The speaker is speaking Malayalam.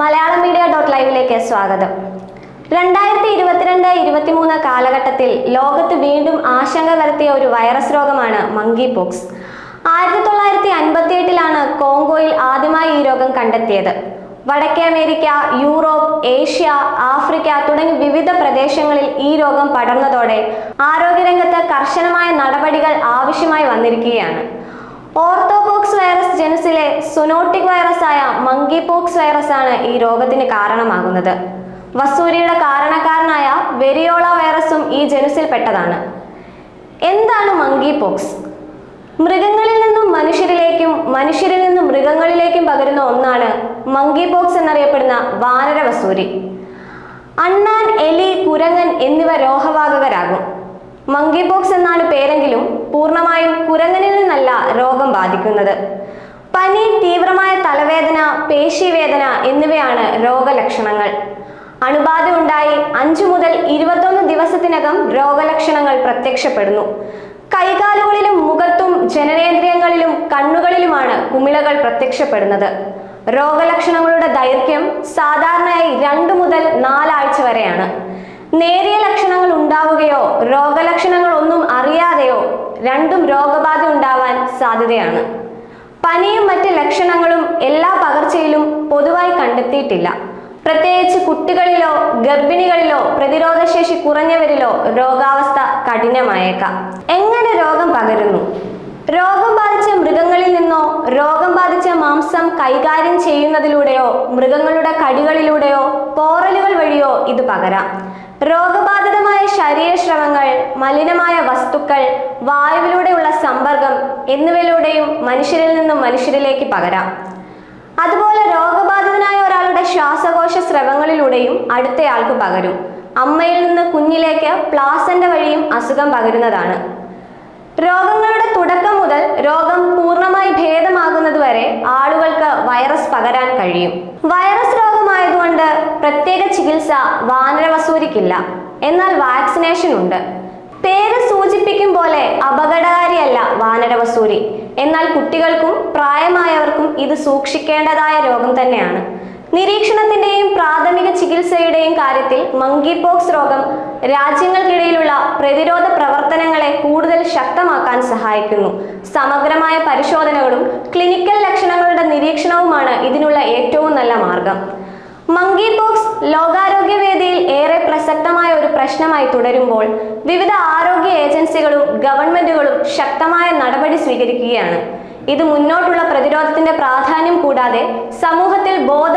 മലയാളം മീഡിയ ഡോട്ട് ലൈവിലേക്ക് സ്വാഗതം. രണ്ടായിരത്തി ഇരുപത്തിരണ്ട് ഇരുപത്തിമൂന്ന് കാലഘട്ടത്തിൽ ലോകത്ത് വീണ്ടും ആശങ്ക വരുത്തിയ ഒരു വൈറസ് രോഗമാണ് മങ്കി പോക്സ് ആയിരത്തി തൊള്ളായിരത്തി അൻപത്തി എട്ടിലാണ് കോങ്കോയിൽ ആദ്യമായി ഈ രോഗം കണ്ടെത്തിയത്. വടക്കേ അമേരിക്ക യൂറോപ്പ് ഏഷ്യ ആഫ്രിക്ക തുടങ്ങി വിവിധ പ്രദേശങ്ങളിൽ ഈ രോഗം പടർന്നതോടെ ആരോഗ്യരംഗത്ത് കർശനമായ നടപടികൾ ആവശ്യമായി വന്നിരിക്കുകയാണ്. ഓർത്തോപോക്സ് വൈറസ് ജനുസിലെ സുനോട്ടിക് വൈറസ് ആയ മങ്കി പോക്സ് വൈറസ് ആണ് ഈ രോഗത്തിന് കാരണമാകുന്നത്. വസൂരിയുടെ കാരണക്കാരനായ വെരിയോള വൈറസും ഈ ജനുസിൽപ്പെട്ടതാണ് എന്താണ് മങ്കി പോക്സ് മൃഗങ്ങളിൽ നിന്നും മനുഷ്യരിലേക്കും മനുഷ്യരിൽ നിന്നും മൃഗങ്ങളിലേക്കും പകരുന്ന ഒന്നാണ് മങ്കി പോക്സ് എന്നറിയപ്പെടുന്ന വാനര വസൂരി. അണ്ണാൻ എലി കുരങ്ങൻ എന്നിവ രോഗവാഹകരാകും മങ്കി പോക്സ് എന്നാണ് പേരെങ്കിലും പൂർണമായും കുരങ്ങനിൽ നിന്നല്ല രോഗം ബാധിക്കുന്നത്. പനി തീവ്രമായ തലവേദന പേശിവേദന എന്നിവയാണ് രോഗലക്ഷണങ്ങൾ. അണുബാധ ഉണ്ടായി അഞ്ചു മുതൽ ഇരുപത്തൊന്ന് ദിവസത്തിനകം രോഗലക്ഷണങ്ങൾ പ്രത്യക്ഷപ്പെടുന്നു. കൈകാലുകളിലും മുഖത്തും ജനനേന്ദ്രിയങ്ങളിലും കണ്ണുകളിലുമാണ് കുമിളകൾ പ്രത്യക്ഷപ്പെടുന്നത്. രോഗലക്ഷണങ്ങളുടെ ദൈർഘ്യം സാധാരണയായി രണ്ടു മുതൽ നാലാഴ്ച വരെയാണ്. നേരിയ ലക്ഷണങ്ങൾ ഉണ്ടാവുകയോ രോഗലക്ഷണങ്ങൾ ഒന്നും അറിയാതെയോ രണ്ടും രോഗബാധ ഉണ്ടാവാൻ സാധ്യതയാണ്. പനിയും മറ്റ് ലക്ഷണങ്ങളും എല്ലാ പകർച്ചയിലും പൊതുവായി കണ്ടെത്തിയിട്ടില്ല. പ്രത്യേകിച്ച് കുട്ടികളിലോ ഗർഭിണികളിലോ പ്രതിരോധശേഷി കുറഞ്ഞവരിലോ രോഗാവസ്ഥ കഠിനമായേക്കാം. എങ്ങനെ രോഗം പകരുന്നു? രോഗം ബാധിച്ച മൃഗങ്ങളിൽ നിന്നോ രോഗം ബാധിച്ച മാംസം കൈകാര്യം ചെയ്യുന്നതിലൂടെയോ മൃഗങ്ങളുടെ കടികളിലൂടെയോ പോറലുകൾ വഴിയോ ഇത് പകരാം. രോഗബാധിതമായ ശരീരശ്രവങ്ങൾ മലിനമായ വസ്തുക്കൾ വായുവിലൂടെയുള്ള സമ്പർക്കം എന്നിവയിലൂടെയും മനുഷ്യരിൽ നിന്നും മനുഷ്യരിലേക്ക് പകരാം. അതുപോലെ രോഗബാധിതനായ ഒരാളുടെ ശ്വാസകോശ സ്രവങ്ങളിലൂടെയും അടുത്തയാൾക്ക് പകരും. അമ്മയിൽ നിന്ന് കുഞ്ഞിലേക്ക് പ്ലാസന്റെ വഴിയും അസുഖം പകരുന്നതാണ്. രോഗങ്ങളുടെ തുടക്കം മുതൽ രോഗം പൂർണമായി ഭേദമാകുന്നതുവരെ ആളുകൾക്ക് വൈറസ് പകരാൻ കഴിയും. വൈറസ് രോഗമായതുകൊണ്ട് പ്രത്യേക ചികിത്സ വാനരവസൂരിക്കില്ല എന്നാൽ വാക്സിനേഷൻ ഉണ്ട്. പേര് സൂചിപ്പിക്കും പോലെ അപകടകാരിയല്ല വാനരവസൂരി എന്നാൽ കുട്ടികൾക്കും പ്രായമായവർക്കും ഇത് സൂക്ഷിക്കേണ്ടതായ രോഗം തന്നെയാണ്. നിരീക്ഷണത്തിന്റെയും പ്രാഥമിക ചികിത്സയുടെയും കാര്യത്തിൽ മങ്കി പോക്സ് രോഗം രാജ്യങ്ങൾക്കിടയിലുള്ള പ്രതിരോധ പ്രവർത്തനങ്ങളെ കൂടുതൽ ശക്തമാക്കാൻ സഹായിക്കുന്നു. സമഗ്രമായ പരിശോധനകളും ക്ലിനിക്കൽ ലക്ഷണങ്ങളുടെ നിരീക്ഷണവുമാണ് ഇതിനുള്ള ഏറ്റവും നല്ല മാർഗം. മങ്കി പോക്സ് ലോകാരോഗ്യ വേദിയിൽ ഏറെ പ്രസക്തമായ ഒരു പ്രശ്നമായി തുടരുമ്പോൾ വിവിധ ആരോഗ്യ ഏജൻസികളും ഗവൺമെന്റുകളും ശക്തമായ നടപടി സ്വീകരിക്കുകയാണ്. ഇത് മുന്നോട്ടുള്ള പ്രതിരോധത്തിന്റെ പ്രാധാന്യം കൂടാതെ സമൂഹത്തിൽ ബോധ